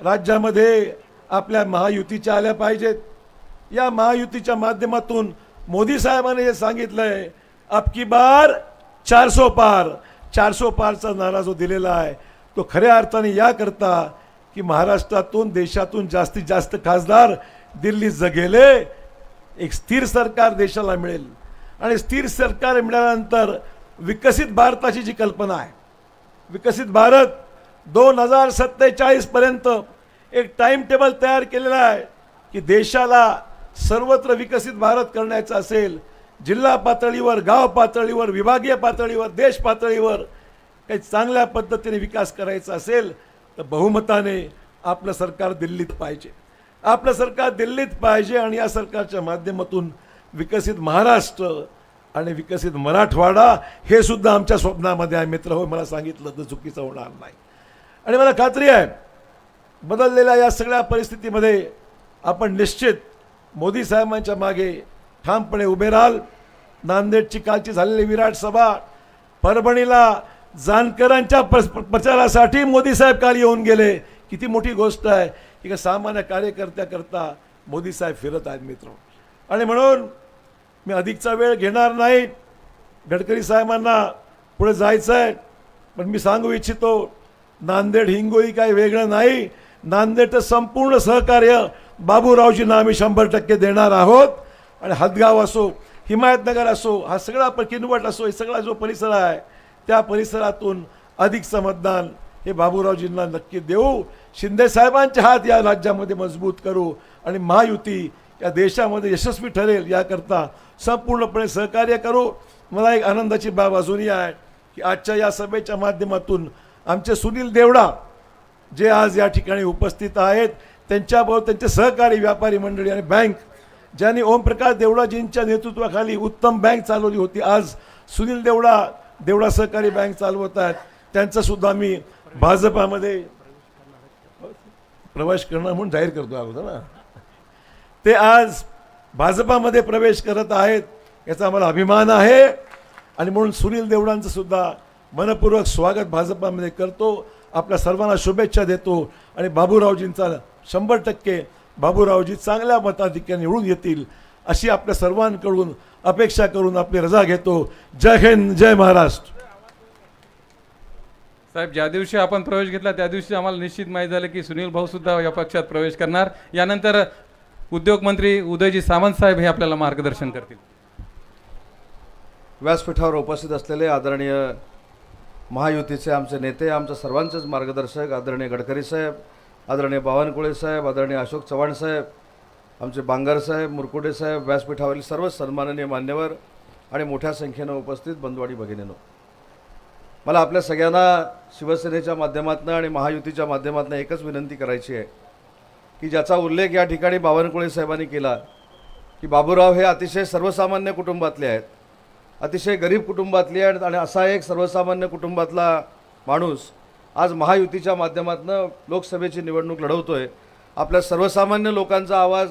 राज्यामध्ये आपल्या महायुतीच्या आल्या पाहिजेत. या महायुतीच्या माध्यमातून मोदी साहेबांनी हे सांगितलंय अबकी बार चारसो पार. चारसो पारचा नारा जो दिलेला आहे तो खऱ्या अर्थाने याकरता की महाराष्ट्रातून देशातून जास्तीत जास्त खासदार दिल्लीत जगेले एक स्थिर सरकार देशाला मिळेल. आणि स्थिर सरकार मिळाल्यानंतर विकसित भारताची जी कल्पना आहे विकसित भारत दोन हजार सत्तेचाळीसपर्यंत एक टाईम टेबल तयार केलेला आहे की देशाला सर्वत्र विकसित भारत करण्याचं असेल. जिल्हा पातळीवर गाव पातळीवर विभागीय पातळीवर देश पातळीवर काही चांगल्या पद्धतीने विकास करायचा असेल तर बहुमताने आपलं सरकार दिल्लीत पाहिजे. आपलं सरकार दिल्लीत पाहिजे आणि या सरकारच्या माध्यमातून विकसित महाराष्ट्र आणि विकसित मराठवाडा हे सुद्धा आमच्या स्वप्नामध्ये आहे. मित्र हो मला सांगितलं तर चुकीचं होणार नाही. आणि मला खात्री आहे बदललेल्या या सगळ्या परिस्थितीमध्ये आपण निश्चित मोदी साहेबांच्या मागे ठामपणे उभे राहाल. नांदेडची कालची झालेली विराट सभा परभणीला जानकरांच्या प्र- प्रचारासाठी मोदी साहेब काल येऊन गेले. किती मोठी गोष्ट आहे की का सामान्य कार्यकर्त्याकरता मोदी साहेब फिरत आहेत मित्र. आणि म्हणून मी अधिकचा वेळ घेणार नाही. गडकरी साहेबांना पुढे जायचं आहे पण मी सांगू इच्छितो नांदेड हिंगोळी काही वेगळं नाही. नांदेडचं संपूर्ण सहकार्य बाबूरावजींना आम्ही शंभर टक्के देणार आहोत. आणि हदगाव असो हिमायतनगर असो हा सगळा प- किनवट असो हे सगळा जो परिसर आहे त्या परिसरातून अधिकचं मतदान हे बाबूरावजींना नक्की देऊ. शिंदेसाहेबांच्या हात या राज्यामध्ये मजबूत करू. आणि महायुती या देशामध्ये यशस्वी ठरेल याकरता संपूर्णपणे सहकार्य करू. मला एक आनंदाची बाब अजूनही आहे की आजच्या या सभेच्या माध्यमातून आमचे सुनील देवडा जे आज या ठिकाणी उपस्थित आहेत त्यांच्याबरोबर त्यांचे सहकारी व्यापारी मंडळी आणि बँक ज्यांनी ओमप्रकाश देवडाजींच्या नेतृत्वाखाली उत्तम बँक चालवली होती. आज सुनील देवडा देवडा सहकारी बँक चालवत आहेत. त्यांचासुद्धा मी भाजपामध्ये प्रवेश करणार म्हणून जाहीर करतो अगोदर ना. ते आज भाजपामध्ये प्रवेश करत आहेत याचा आम्हाला अभिमान आहे. आणि म्हणून सुनील देवडांचं सुद्धा मनपूर्वक स्वागत भाजपामध्ये करतो. आपल्या सर्वांना शुभेच्छा देतो. आणि बाबूरावजींचा शंभर टक्के बाबूरावजी चांगल्या मताधिक्याने निवडून येतील अशी आपल्या सर्वांकडून अपेक्षा करून आपली रजा घेतो. जय हिंद जय महाराष्ट्र. साहेब ज्या दिवशी आपण प्रवेश घेतला त्या दिवशी आम्हाला निश्चित माहीत झालं की सुनील भाऊ सुद्धा या पक्षात प्रवेश करणार. यानंतर उद्योग मंत्री उदयजी सामंत साहेब हे आपल्याला मार्गदर्शन करतील. व्यासपीठावर उपस्थित असलेले आदरणीय महायुतीचे आमचे नेते आमचं सर्वांचेच मार्गदर्शक आदरणीय गडकरी साहेब आदरणीय बावनकुळे साहेब आदरणीय अशोक चव्हाण साहेब आमचे बांगर साहेब मुरकुडे साहेब व्यासपीठावरील सर्व सन्माननीय मान्यवर आणि मोठ्या संख्येनं उपस्थित बंधुवाडी भगिनीनो. मला आपल्या सगळ्यांना शिवसेनेच्या माध्यमातून आणि महायुतीच्या माध्यमातून एकच विनंती करायची आहे की ज्याचा उल्लेख या ठिकाणी बावनकुळे साहेबांनी केला की बाबूराव हे अतिशय सर्वसामान्य कुटुंबातले आहेत. अतिशय गरीब कुटुंबातली आहे आणि असा एक सर्वसामान्य कुटुंबातला माणूस आज महायुतीच्या माध्यमातून लोकसभेची निवडणूक लढवतो आहे आपल्या सर्वसामान्य लोकांचा आवाज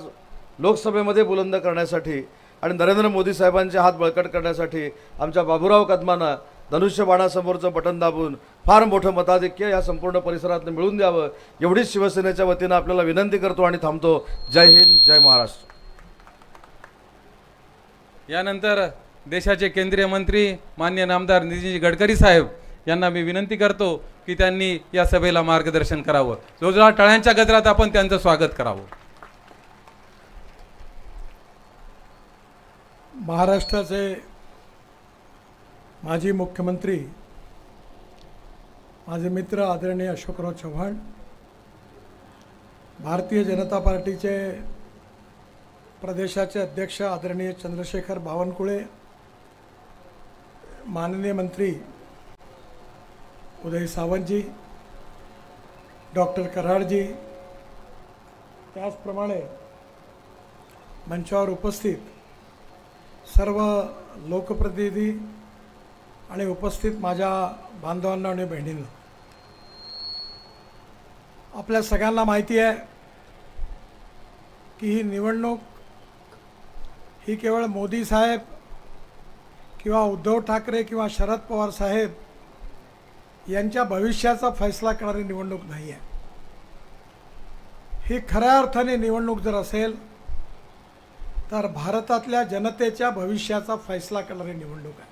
लोकसभेमध्ये बुलंद करण्यासाठी आणि नरेंद्र मोदी साहेबांचे हात बळकट करण्यासाठी आमच्या बाबूराव कदमांना धनुष्यबाणासमोरचं बटन दाबून फार मोठं मताधिक्य या संपूर्ण परिसरातनं मिळून द्यावं एवढीच शिवसेनेच्या वतीनं आपल्याला विनंती करतो आणि थांबतो. जय हिंद जय महाराष्ट्र. यानंतर देशाचे केंद्रीय मंत्री मान्य नामदार नितीन गडकरी साहेब यांना मी विनंती करतो की त्यांनी या सभेला मार्गदर्शन करावं. जोरदार टाळ्यांच्या गजरात आपण त्यांचं स्वागत करावं. महाराष्ट्राचे माजी मुख्यमंत्री माझे मित्र आदरणीय अशोकराव चव्हाण भारतीय जनता पार्टीचे प्रदेशाचे अध्यक्ष आदरणीय चंद्रशेखर बावनकुळे माननीय मंत्री उदय सावंतजी डॉक्टर कराडजी त्याचप्रमाणे मंचावर उपस्थित सर्व लोकप्रतिनिधी आणि उपस्थित माझ्या बांधवांना आणि बहिणींना. आपल्या सगळ्यांना माहिती आहे की ही निवडणूक ही केवळ मोदी साहेब किंवा उद्धव ठाकरे किंवा शरद पवार साहेब यांच्या भविष्याचा फैसला करणारी निवडणूक नाही आहे. ही खऱ्या अर्थाने निवडणूक जर असेल तर भारतातल्या जनतेच्या भविष्याचा फैसला करणारी निवडणूक आहे.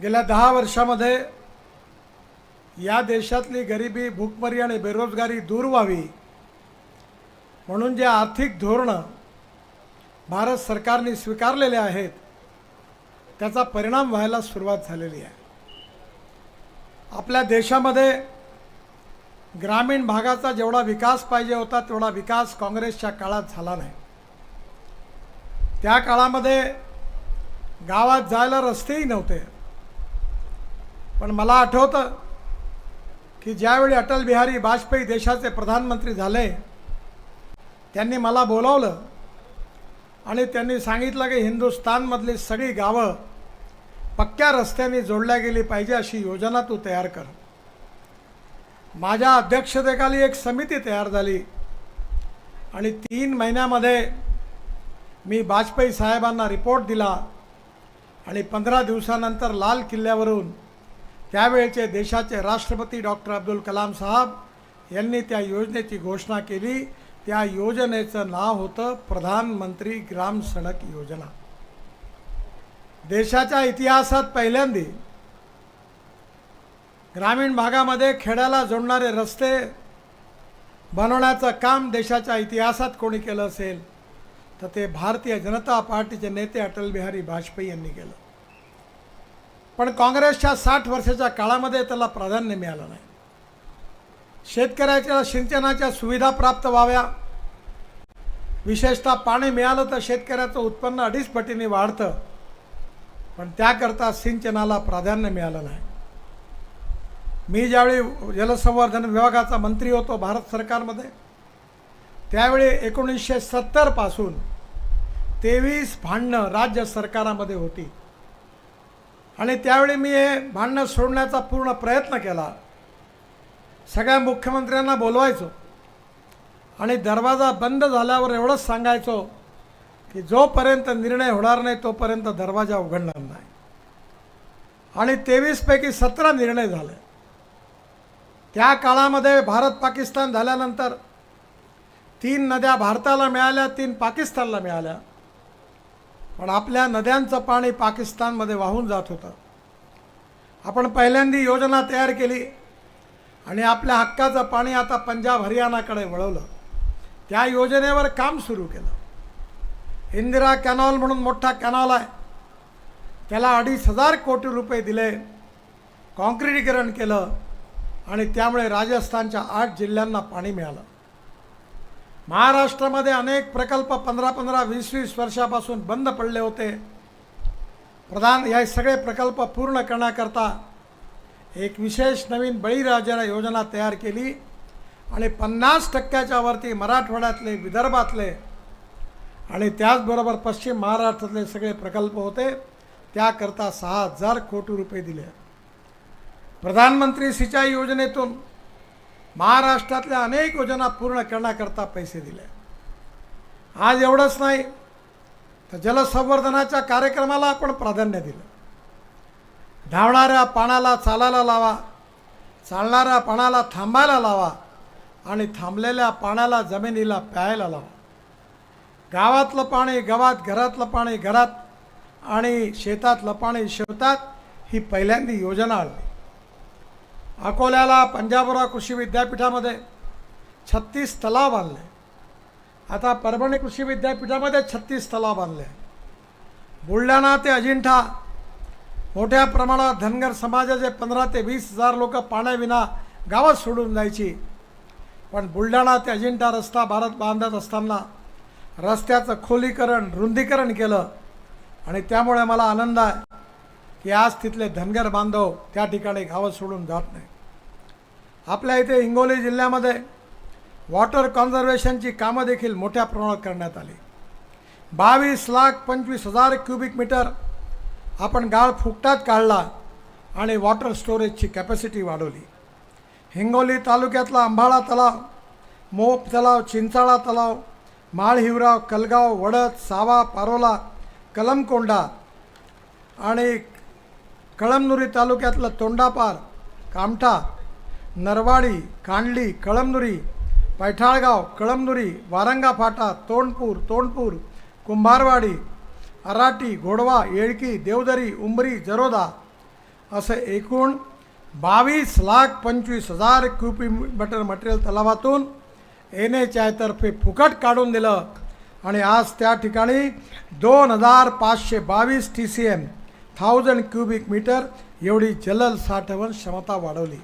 गेल्या दहा वर्षामध्ये या देशातली गरिबी भूकमरी आणि बेरोजगारी दूर व्हावी म्हणून जे आर्थिक धोरणं भारत सरकारने स्वीकारलेले आहेत त्याचा परिणाम व्हायला सुरुवात झालेली आहे. आपल्या देशामध्ये ग्रामीण भागाचा जेवढा विकास पाहिजे होता तेवढा विकास काँग्रेसच्या काळात झाला नाही. त्या काळामध्ये गावात जायला रस्तेही नव्हते. पण मला आठवतं की ज्यावेळी अटल बिहारी वाजपेयी देशाचे प्रधानमंत्री झाले त्यांनी मला बोलावलं आणि त्यांनी सांगितलं की हिंदुस्थानमधली सगळी गावं पक्क्या रस्त्याने जोडल्या गेली पाहिजे अशी योजना तू तयार कर. माझ्या अध्यक्षतेखाली एक समिती तयार झाली आणि तीन महिन्यामध्ये मी वाजपेयी साहेबांना रिपोर्ट दिला आणि पंधरा दिवसानंतर लाल किल्ल्यावरून त्यावेळचे देशाचे राष्ट्रपती डॉक्टर अब्दुल कलाम साहेब यांनी त्या योजनेची घोषणा केली त्या योजनेचं नाव होतं प्रधानमंत्री ग्राम सडक योजना. देशाच्या इतिहासात पहिल्यांदी ग्रामीण भागामध्ये खेड्याला जोडणारे रस्ते बनवण्याचं काम देशाच्या इतिहासात कोणी केलं असेल तर ते भारतीय जनता पार्टीचे नेते अटल बिहारी वाजपेयी यांनी केलं. पण काँग्रेसच्या साठ वर्षाच्या काळामध्ये त्याला प्राधान्य मिळालं नाही. शेतकऱ्याच्या सिंचनाच्या सुविधा प्राप्त व्हाव्या. विशेषतः पाणी मिळालं तर शेतकऱ्याचं उत्पन्न अडीच पटीने वाढतं. पण त्याकरता सिंचनाला प्राधान्य मिळालं नाही. मी ज्यावेळी जलसंवर्धन विभागाचा मंत्री होतो भारत सरकारमध्ये त्यावेळी एकोणीसशे सत्तरपासून तेवीस भांडणं राज्य सरकारामध्ये होती. आणि त्यावेळी मी हे भांडणं सोडण्याचा पूर्ण प्रयत्न केला. सगळ्या मुख्यमंत्र्यांना बोलवायचो. आणि दरवाजा बंद झाल्यावर एवढंच सांगायचो की जोपर्यंत निर्णय होणार नाही तोपर्यंत दरवाजा उघडणार नाही. आणि तेवीसपैकी सतरा निर्णय झाले. त्या काळामध्ये भारत पाकिस्तान झाल्यानंतर तीन नद्या भारताला मिळाल्या तीन पाकिस्तानला मिळाल्या. पण आपल्या नद्यांचं पाणी पाकिस्तानमध्ये वाहून जात होतं. आपण पहिल्यांदी योजना तयार केली. आणि आपल्या हक्काचं पाणी आता पंजाब हरियाणाकडे वळवलं. त्या योजनेवर काम सुरू केलं. इंदिरा कॅनॉल म्हणून मोठा कॅनॉल आहे. त्याला अडीच हजार कोटी रुपये दिले कॉन्क्रिटीकरण केलं आणि त्यामुळे राजस्थानच्या आठ जिल्ह्यांना पाणी मिळालं. महाराष्ट्रामध्ये अनेक प्रकल्प पंधरा पंधरा वीस वीस वर्षापासून बंद पडले होते. प्रधान या सगळे प्रकल्प पूर्ण करण्याकरता एक विशेष नवीन बळीराजाला योजना तयार केली आणि पन्नास टक्क्याच्या वरती मराठवाड्यातले विदर्भातले आणि त्याचबरोबर पश्चिम महाराष्ट्रातले सगळे प्रकल्प होते. त्याकरता सहा हजार कोटी रुपये दिले. प्रधानमंत्री सिंचाई योजनेतून महाराष्ट्रातल्या अनेक योजना पूर्ण करण्याकरता पैसे दिले. आज एवढंच नाही तर जलसंवर्धनाच्या कार्यक्रमाला आपण प्राधान्य दिलं. धावणाऱ्या पाण्याला चालायला लावा चालणाऱ्या पाण्याला थांबायला लावा आणि थांबलेल्या पाण्याला जमिनीला प्यायला लावा. गावातलं पाणी गावात घरातलं पाणी घरात आणि शेतातलं पाणी शेतात ही पहिल्यांदी योजना आणली अकोल्याला पंजाबराव कृषी विद्यापीठामध्ये छत्तीस तलाव बांधले. आता परभणी कृषी विद्यापीठामध्ये छत्तीस तलाव बांधले. बुलढाणा ते अजिंठा मोठ्या प्रमाणात धनगर समाजाचे पंधरा ते वीस हजार लोक पाण्याविना गावात सोडून जायची. पण बुलढाणा ते अजिंठा रस्ता भारत बांधत असताना रस्त्याचं खोलीकरण रुंदीकरण केलं. आणि त्यामुळे मला आनंद आहे की आज तिथले धनगर बांधव त्या ठिकाणी गावं सोडून जात नाही. आपल्या इथे हिंगोली जिल्ह्यामध्ये वॉटर कॉन्झर्वेशनची कामं देखील मोठ्या प्रमाणात करण्यात आली. बावीस लाख पंचवीस हजार क्युबिक मीटर आपण गाळ फुकटात काढला आणि वॉटर स्टोरेजची कॅपॅसिटी वाढवली. हिंगोली तालुक्यातला अंबाळा तलाव मोप तलाव चिंचाळा तलाव माळहिवराव कलगाव वडद सावा पारोला कलमकोंडा आणि कळमनुरी तालुक्यातलं तोंडापार कामठा नरवाडी कांडली कळमनुरी पैठाळगाव कळमनुरी वारंगा फाटा तोंडपूर तोंडपूर कुंभारवाडी अराटी घोडवा येळकी देवदरी उंबरी जरोदा असं एकूण बावीस लाख पंचवीस हजार क्युपी मीटर मटेरियल तलावातून एन एच आयतर्फे फुकट काढून दिलं. आणि आज त्या ठिकाणी दोन हजार पाचशे बावीस T C M thousand cubic metre एवढी जलल साठवण क्षमता वाढवली.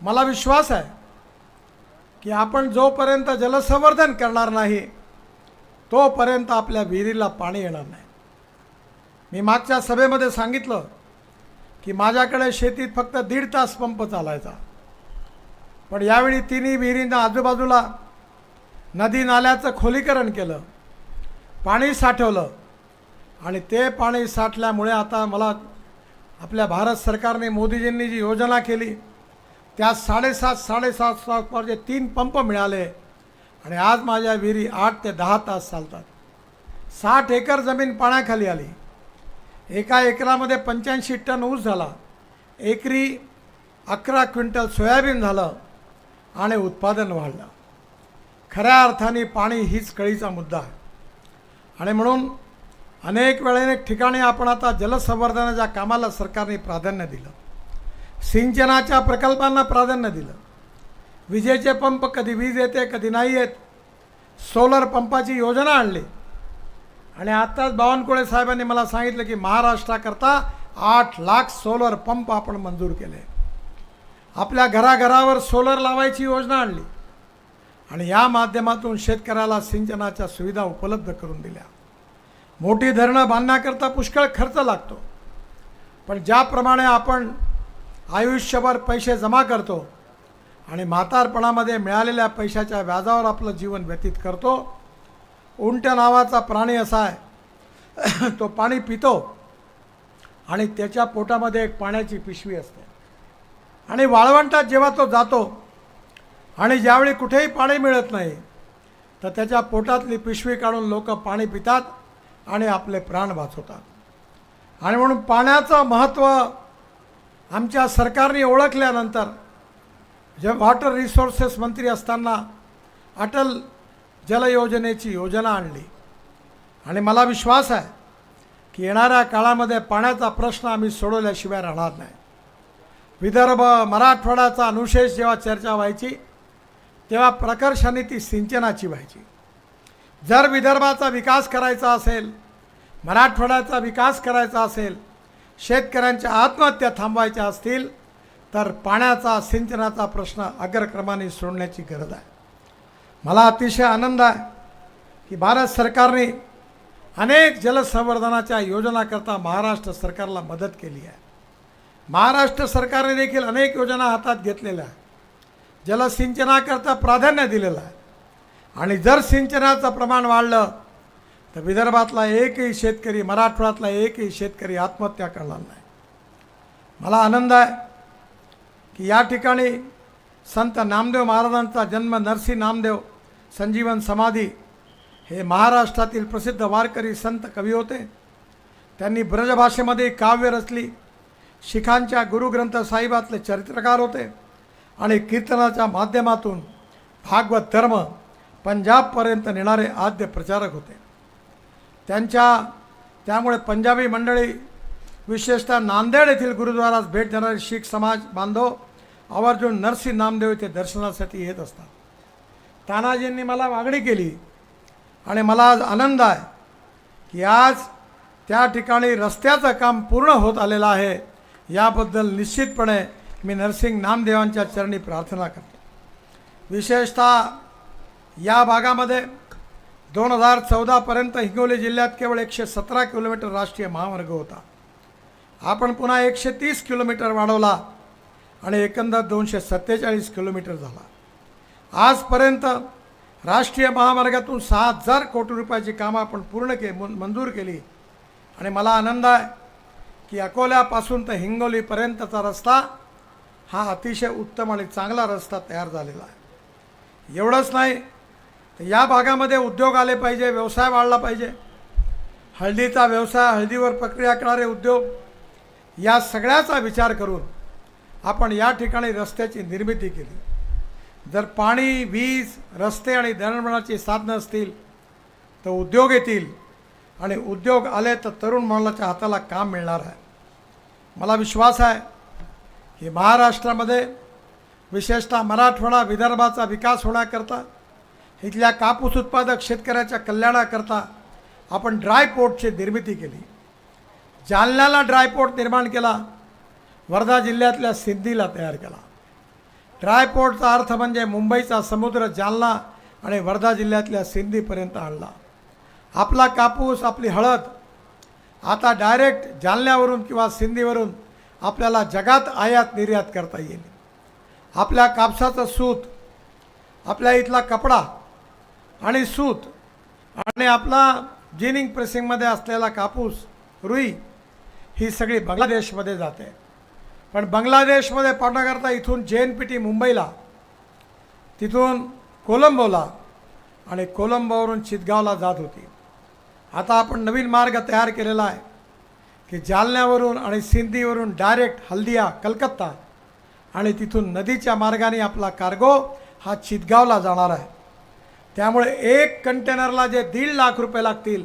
मला विश्वास आहे की आपण जोपर्यंत जलसंवर्धन करणार नाही तोपर्यंत आपल्या विहिरीला पाणी येणार नाही. मी मागच्या सभेमध्ये सांगितलं की माझ्याकडे शेतीत फक्त दीड तास पंप चालायचा. पण यावेळी तिन्ही विहिरींना आजूबाजूला नदी नाल्याचं खोलीकरण केलं पाणी साठवलं आणि ते पाणी साठल्यामुळे आता मला आपल्या भारत सरकारने मोदीजींनी जी योजना केली त्यात साडेसात साडेसात सातचे तीन पंप मिळाले. आणि आज माझ्या विहिरी आठ ते दहा तास चालतात. साठ एकर जमीन पाण्याखाली आली. एका एकरामध्ये पंच्याऐंशी टन ऊस झाला. एकरी अकरा क्विंटल सोयाबीन झालं आणि उत्पादन वाढलं. खऱ्या अर्थाने पाणी हीच कळीचा मुद्दा आहे. आणि म्हणून अनेक वेळेने ठिकाणी आपण आता जलसंवर्धनाच्या कामाला सरकारने प्राधान्य दिलं. सिंचनाच्या प्रकल्पांना प्राधान्य दिलं. विजेचे पंप कधी वीज येते कधी नाही येत. सोलर पंपाची योजना आणली. आणि आत्ताच बावनकुळे साहेबांनी मला सांगितलं की महाराष्ट्राकरता आठ लाख सोलर पंप आपण मंजूर केले. आपल्या घराघरावर सोलर लावायची योजना आणली. आणि या माध्यमातून शेतकऱ्याला सिंचनाच्या सुविधा उपलब्ध करून दिल्या. मोठी धरणं बांधण्याकरता पुष्कळ खर्च लागतो. पण ज्याप्रमाणे आपण आयुष्यभर पैसे जमा करतो आणि म्हातारपणामध्ये मिळालेल्या पैशाच्या व्याजावर आपलं जीवन व्यतीत करतो. उंट नावाचा प्राणी असा आहे तो पाणी पितो आणि त्याच्या पोटामध्ये एक पाण्याची पिशवी असते. आणि वाळवंटात जेव्हा तो जातो आणि ज्यावेळी कुठेही पाणी मिळत नाही तर त्याच्या पोटातली पिशवी काढून लोक पाणी पितात आणि आपले प्राण वाचवतात. आणि म्हणून पाण्याचं महत्त्व आमच्या सरकारने ओळखल्यानंतर जे वॉटर रिसोर्सेस मंत्री असताना अटल जलयोजनेची योजना आणली. आणि मला विश्वास आहे की येणाऱ्या काळामध्ये पाण्याचा प्रश्न आम्ही सोडवल्याशिवाय राहणार नाही. विदर्भ मराठवाड्याचा अनुशेष जेव्हा चर्चा व्हायची तेव्हा प्रकर्षाने ती सिंचनाची व्हायची. जर विदर्भाचा विकास करायचा असेल मराठवाड्याचा विकास करायचा असेल शेतकऱ्यांच्या आत्महत्या थांबवायच्या असतील तर पाण्याचा सिंचनाचा प्रश्न अग्रक्रमाने सोडण्याची गरज आहे. मला अतिशय आनंद आहे की भारत सरकारने अनेक जलसंवर्धनाच्या योजनाकरता महाराष्ट्र सरकारला मदत केली आहे. महाराष्ट्र सरकारने देखील अनेक योजना हातात घेतलेल्या जलसिंचनाकरता प्राधान्य दिलेलं आहे. आणि जर सिंचनाचं प्रमाण वाढलं तर विदर्भातला एकही शेतकरी मराठवाड्यातला एकही शेतकरी आत्महत्या करणार नाही. मला आनंद आहे की या ठिकाणी संत नामदेव महाराजांचा जन्म नरसी नामदेव संजीवन समाधी हे महाराष्ट्रातील प्रसिद्ध वारकरी संत कवी होते. त्यांनी ब्रजभाषेमध्ये काव्य रचली शिखांच्या गुरुग्रंथ साहिबातले चरित्रकार होते आणि कीर्तनाच्या माध्यमातून भागवत धर्म पंजाबपर्यंत नेणारे आद्य प्रचारक होते. त्यांच्या त्यामुळे पंजाबी मंडळी विशेषतः नांदेड येथील गुरुद्वारास भेट देणारे शीख समाज बांधव आवर्जून नरसी नामदेव येथे दर्शनासाठी येत असतात. तानाजींनी मला मागणी केली आणि मला आज आनंद आहे की आज त्या ठिकाणी रस्त्याचं काम पूर्ण होत आलेलं आहे. याबद्दल निश्चितपणे मी नरसिंग नामदेवांच्या चरणी प्रार्थना करतो. विशेषतः या भागामध्ये दोन हजार चौदापर्यंत हिंगोली जिल्ह्यात केवळ एकशे सतरा किलोमीटर राष्ट्रीय महामार्ग होता. आपण पुन्हा एकशे तीस किलोमीटर वाढवला आणि एकंदर दोनशे सत्तेचाळीस किलोमीटर झाला. आजपर्यंत राष्ट्रीय महामार्गातून सहा हजार कोटी रुपयाची कामं आपण पूर्ण के मंजूर केली. आणि मला आनंद आहे की अकोल्यापासून तर हिंगोलीपर्यंतचा रस्ता हा अतिशय उत्तम आणि चांगला रस्ता तयार झालेला आहे. एवढंच नाही तर या भागामध्ये उद्योग आले पाहिजे व्यवसाय वाढला पाहिजे. हळदीचा व्यवसाय हळदीवर प्रक्रिया करणारे उद्योग या सगळ्याचा विचार करून आपण या ठिकाणी रस्त्याची निर्मिती केली. जर पाणी वीज रस्ते आणि दळणवळणाची साधनं असतील तर उद्योग येतील आणि उद्योग आले तर तरुण मुलाच्या हाताला काम मिळणार आहे. मला विश्वास आहे की महाराष्ट्रामध्ये विशेषतः मराठवाडा विदर्भाचा विकास होण्याकरता इथल्या कापूस उत्पादक शेतकऱ्याच्या कल्याणाकरता आपण ड्राय पोर्टची निर्मिती केली. जालन्याला ड्रायपोर्ट निर्माण केला. वर्धा जिल्ह्यातल्या सिद्धीला तयार केला. ड्रायपोर्टचा अर्थ म्हणजे मुंबईचा समुद्र जालना आणि वर्धा जिल्ह्यातल्या सिंधीपर्यंत आणला. आपला कापूस आपली हळद आता डायरेक्ट जालन्यावरून किंवा सिंधीवरून आपल्याला जगात आयात निर्यात करता येईल. आपल्या कापसाचं सूत आपल्या इथला कपडा आणि सूत आणि आपला जिनिंग प्रेसिंगमध्ये असलेला कापूस रुई ही सगळी बांगलादेशमध्ये जाते. पण बांगलादेशमध्ये पाठवण्याकरता इथून जे एन पी टी मुंबईला तिथून कोलंबोला आणि कोलंबोवरून चितगावला जात होती. आता आपण नवीन मार्ग तयार केलेला आहे की जालन्यावरून आणि सिंधीवरून डायरेक्ट हल्दिया कलकत्ता आणि तिथून नदीच्या मार्गाने आपला कार्गो हा चितगावला जाणार आहे. त्यामुळे एक कंटेनरला जे दीड लाख रुपये लागतील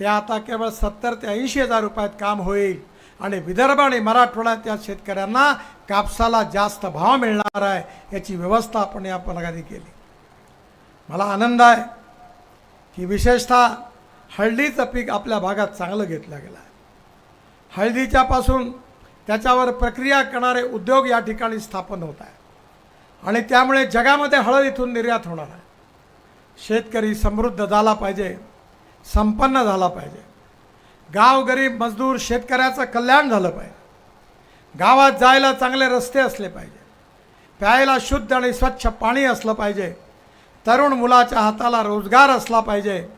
ते आता केवळ सत्तर ते ऐंशी हजार रुपयात काम होईल. आणि विदर्भ आणि मराठवाड्यातल्या शेतकऱ्यांना कापसाला जास्त भाव मिळणार आहे याची व्यवस्था आपण या पलगाने केली. मला आनंद आहे की विशेषतः हळदीचं पीक आपल्या भागात चांगलं घेतलं गेलं आहे. हळदीच्यापासून त्याच्यावर प्रक्रिया करणारे उद्योग या ठिकाणी स्थापन होत आहे. आणि त्यामुळे जगामध्ये हळद इथून निर्यात होणार आहे. शेतकरी समृद्ध झाला पाहिजे. संपन्न झाला पाहिजे. गाव गरीब मजदूर शेतकऱ्याचं कल्याण झालं पाहिजे. गावात जायला चांगले रस्ते असले पाहिजे. प्यायला शुद्ध आणि स्वच्छ पाणी असलं पाहिजे. तरुण मुलाच्या हाताला रोजगार असला पाहिजे.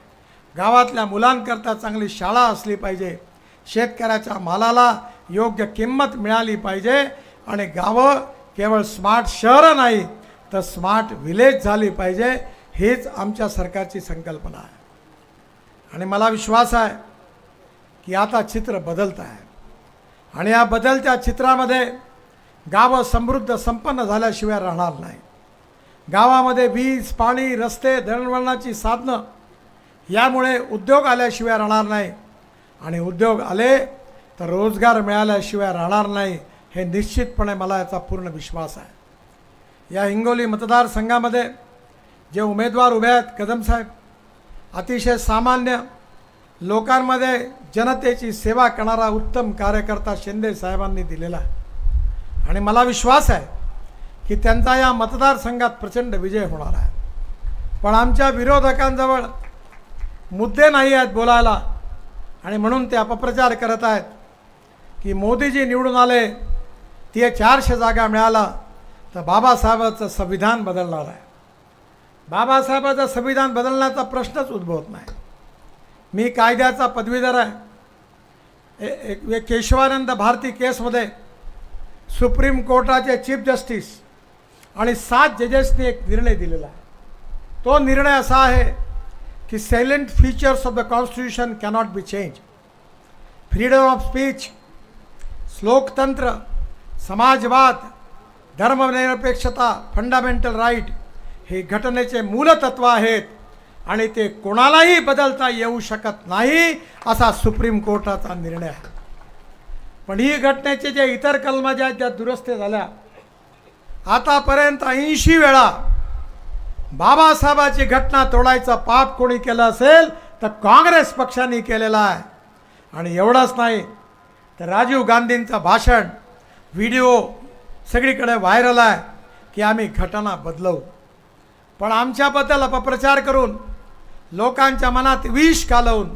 गावातल्या मुलांकरता चांगली शाळा असली पाहिजे. शेतकऱ्याच्या मालाला योग्य किंमत मिळाली पाहिजे आणि गावं केवळ स्मार्ट शहरं नाही तर स्मार्ट विलेज झाली पाहिजे हीच आमच्या सरकारची संकल्पना आहे. आणि मला विश्वास आहे की आता चित्र बदलत आहे. आणि या बदलत्या चित्रामध्ये गावं समृद्ध संपन्न झाल्याशिवाय राहणार नाही. गावामध्ये वीज पाणी रस्ते दळणवळणाची साधनं यामुळे उद्योग आल्याशिवाय राहणार नाही. आणि उद्योग आले तर रोजगार मिळाल्याशिवाय राहणार नाही हे निश्चितपणे मला याचा पूर्ण विश्वास आहे. या हिंगोली मतदारसंघामध्ये जे उमेदवार उभे आहेत कदम साहेब अतिशय सामान्य लोकांमध्ये जनतेची सेवा करणारा उत्तम कार्यकर्ता शिंदे साहेबांनी दिलेला आहे. आणि मला विश्वास आहे की त्यांचा या मतदारसंघात प्रचंड विजय होणार आहे. पण आमच्या विरोधकांजवळ मुद्दे नाही आहेत बोलायला आणि म्हणून ते अपप्रचार करत आहेत की मोदीजी निवडून आले ते चारशे जागा मिळाला तर बाबासाहेबांचं संविधान बदलणार आहे. बाबासाहेबाचं संविधान बदलण्याचा प्रश्नच उद्भवत नाही. मी कायद्याचा पदवीधर आहे. ए- एक केशवानंद भारती केसमध्ये सुप्रीम कोर्टाचे चीफ जस्टिस आणि सात जजेसनी एक निर्णय दिलेला आहे. तो निर्णय असा आहे की salient features of the constitution cannot be change. Freedom of speech श्लोकतंत्र समाजवाद धर्मनिरपेक्षता फंडामेंटल राईट हे घटनेचे मूलतत्व आहेत आणि ते कोणालाही बदलता येऊ शकत नाही असा सुप्रीम कोर्टाचा निर्णय आहे. पण ही घटनेचे जे इतर कलमा ज्या आहेत त्या दुरुस्त झाल्या. आतापर्यंत ऐंशी वेळा बाबासाहेबाची घटना तोडायचं पाप कोणी केलं असेल तर काँग्रेस पक्षाने केलेला आहे. आणि एवढंच नाही तर राजीव गांधींचं भाषण व्हिडिओ सगळीकडे व्हायरल आहे की आम्ही घटना बदलवू. पण आमच्याबद्दल अपप्रचार करून लोकांच्या मनात विष घालवून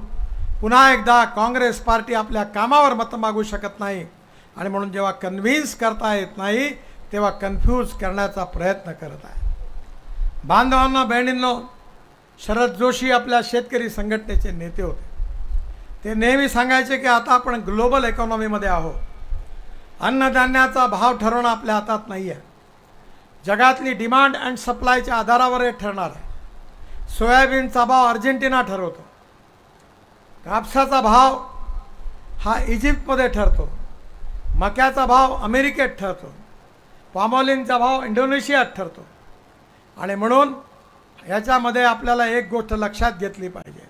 पुन्हा एकदा काँग्रेस पार्टी आपल्या कामावर मतं मागू शकत नाही. आणि म्हणून जेव्हा कन्व्हिन्स करता येत नाही तेव्हा कन्फ्यूज करण्याचा प्रयत्न करत आहे. बांधवांना बहिणींनो शरद जोशी आपल्या शेतकरी संघटनेचे नेते होते. ते नेहमी सांगायचे की आता आपण ग्लोबल इकॉनॉमीमध्ये आहोत. अन्नधान्याचा भाव ठरवणं आपल्या हातात नाही आहे जगातली डिमांड अँड सप्लायच्या आधारावर हे ठरणार आहे. सोयाबीनचा भाव अर्जेंटिना ठरवतो. कापसाचा भाव हा इजिप्तमध्ये ठरतो. मक्याचा भाव अमेरिकेत ठरतो. पामॉलिनचा भाव इंडोनेशियात ठरतो. आणि म्हणून याच्यामध्ये आपल्याला एक गोष्ट लक्षात घेतली पाहिजे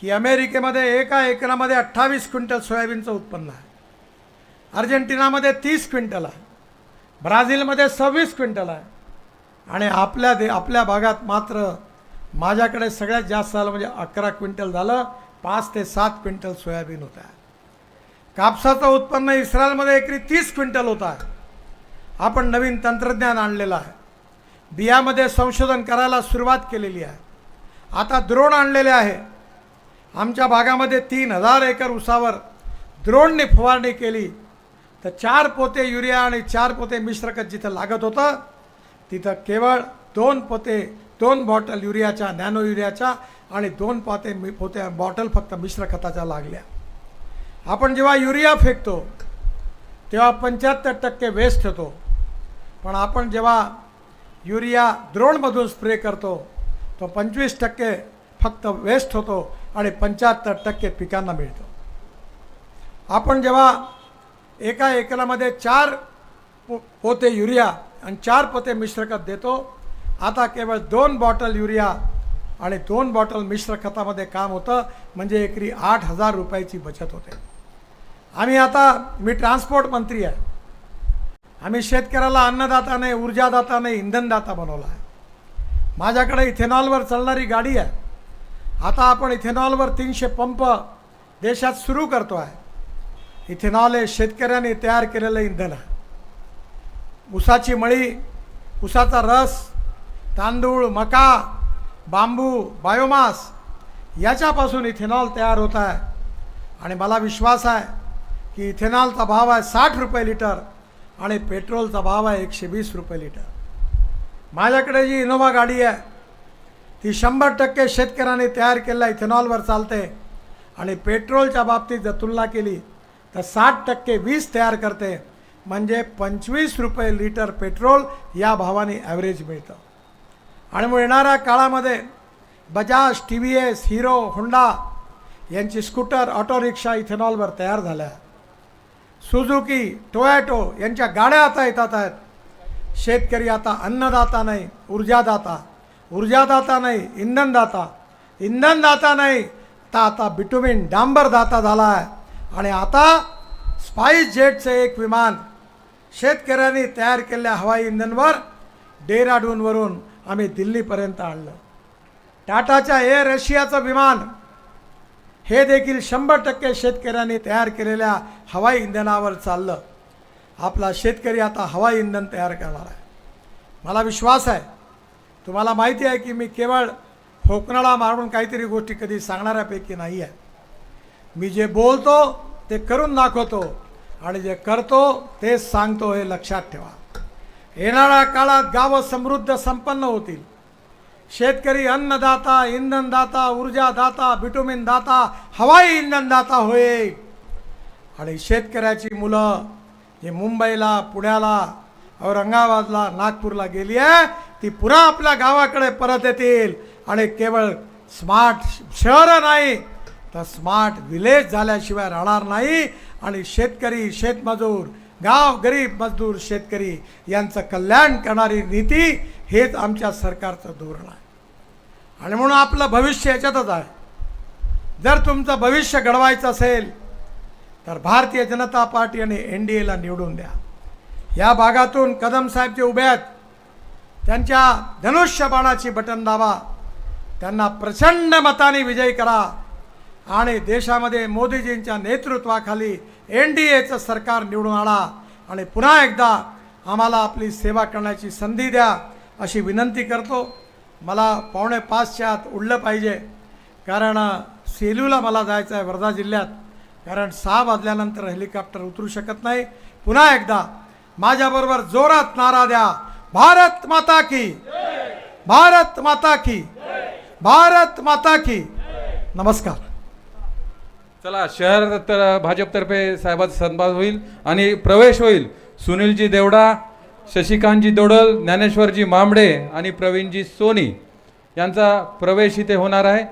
की अमेरिकेमध्ये एका एकरामध्ये अठ्ठावीस क्विंटल सोयाबीनचं उत्पन्न आहे. अर्जेंटिनामध्ये तीस क्विंटल आहे. ब्राझीलमध्ये सव्वीस क्विंटल आहे. आणि आपल्या दे आपल्या भागात मात्र माझ्याकडे सगळ्यात जास्त झालं म्हणजे अकरा क्विंटल झालं. पाच ते सात क्विंटल सोयाबीन होत्या आहे कापसाचं उत्पन्न इस्रायलमध्ये एकरी तीस क्विंटल होता आहे. आपण नवीन तंत्रज्ञान आणलेलं आहे. बियामध्ये संशोधन करायला सुरुवात केलेली आहे. आता द्रोण आणलेले आहे. आमच्या भागामध्ये तीन हजार एकर उसावर द्रोणने फवारणी केली. तर चार पोते युरिया आणि चार पोते मिश्रखत जिथं लागत होतं तिथं केवळ दोन पोते दोन बॉटल युरियाच्या नॅनो युरियाच्या आणि दोन पोते मि पोते बॉटल फक्त मिश्र खताच्या लागल्या. आपण जेव्हा युरिया फेकतो तेव्हा पंच्याहत्तर टक्के वेस्ट होतो. पण आपण जेव्हा युरिया द्रोणमधून स्प्रे करतो तो पंचवीस टक्के फक्त वेस्ट होतो आणि पंच्याहत्तर टक्के पिकांना मिळतो. आपण जेव्हा एका एकरामध्ये चार पो पोते युरिया आणि चार पोते मिश्रखत देतो. आता केवळ दोन बॉटल युरिया आणि दोन बॉटल मिश्र खतामध्ये काम होतं म्हणजे एकरी आठ हजार रुपयाची बचत होते. आम्ही आता मी ट्रान्सपोर्ट मंत्री आहे. आम्ही शेतकऱ्याला अन्नदाता नाही ऊर्जादाता नाही इंधनदाता बनवला आहे. माझ्याकडे इथेनॉलवर चालणारी गाडी आहे. आता आपण इथेनॉलवर तीनशे पंप देशात सुरू करतो आहे. इथेनॉल हे शेतकऱ्यांनी तयार केलेलं इंधन आहे. ऊसाची मळी ऊसाचा रस तांदूळ मका बांबू बायोमास याच्यापासून इथेनॉल तयार होत आहे. आणि मला विश्वास आहे की इथेनॉलचा भाव आहे साठ रुपये लिटर आणि पेट्रोलचा भाव आहे एकशे वीस रुपये लिटर. माझ्याकडे जी इनोव्हा गाडी आहे ती शंभर टक्के शेतकऱ्यांनी तयार केलेल्या इथेनॉलवर चालते आणि पेट्रोलच्या बाबतीत जर तुलना केली तर साठ टक्के वीज तयार करते. म्हणजे पंचवीस रुपये लिटर पेट्रोल या भावाने ॲव्हरेज मिळतं. आणि मग येणाऱ्या काळामध्ये Bajaj T V S Hero Honda यांची स्कूटर ऑटो रिक्षा इथेनॉलवर तयार झाल्या. सुझुकी टोयॅटो यांच्या गाड्या आता येतात आहेत. शेतकरी आता अन्नदाता नाही ऊर्जादाता. ऊर्जादाता नाही इंधनदाता. इंधनदाता नाही तर आता बिटुमिन डांबरदाता झाला आहे. आणि आता स्पाईस जेटचं एक विमान शेतकऱ्यांनी तयार केलेल्या हवाई इंधनवर डेहराडूनवरून आम्ही दिल्लीपर्यंत आणलं. टाटाच्या एअर रशियाचं विमान हे देखील शंभर टक्के शेतकऱ्यांनी तयार केलेल्या हवाई इंधनावर चाललं. आपला शेतकरी आता हवाई इंधन तयार करणार आहे. मला विश्वास आहे. तुम्हाला माहिती आहे की मी केवळ होकनाळा मारून काहीतरी गोष्टी कधी सांगणाऱ्यापैकी नाही आहे. मी जे बोलतो ते करून दाखवतो आणि जे करतो तेच सांगतो हे लक्षात ठेवा. येणाऱ्या काळात गावं समृद्ध संपन्न होतील. शेतकरी अन्नदाता इंधनदाता ऊर्जादाता बिटुमिन दाता हवाई इंधनदाता होईल. आणि शेतकऱ्याची मुलं जे मुंबईला पुण्याला औरंगाबादला नागपूरला गेली आहे ती पुन्हा आपल्या गावाकडे परत येतील. आणि केवळ स्मार्ट शहरं नाही तर स्मार्ट विलेज झाल्याशिवाय राहणार नाही. आणि शेतकरी शेतमजूर गाव गरीब मजदूर शेतकरी यांचं कल्याण करणारी नीती हेच आमच्या सरकारचं धोरण आहे. आणि म्हणून आपलं भविष्य याच्यातच आहे. जर तुमचं भविष्य घडवायचं असेल तर भारतीय जनता पार्टी आणि एन डी एला निवडून द्या. या भागातून कदम साहेब जे उभे आहेत त्यांच्या धनुष्यबाणाची बटन दाबा. त्यांना प्रचंड मताने विजयी करा. आणि देशामध्ये मोदीजींच्या नेतृत्वाखाली एन डी एचं सरकार निवडून आणा. आणि पुन्हा एकदा आम्हाला आपली सेवा करण्याची संधी द्या अशी विनंती करतो. मला पावणे पाचच्या आत उडलं पाहिजे. कारण सेलूला मला जायचं आहे वर्धा जिल्ह्यात. कारण सहा वाजल्यानंतर हेलिकॉप्टर उतरू शकत नाही. पुन्हा एकदा माझ्याबरोबर जोरात नारा द्या. भारत माता की भारत माता की भारत माता की नमस्कार. चला शहर तर भाजपतर्फे साहेबाचा सन्मान होईल आणि प्रवेश होईल. सुनीलजी देवडा शशिकांतजी दोडल ज्ञानेश्वरजी मांबडे आणि प्रवीणजी सोनी यांचा प्रवेश इथे होणार आहे.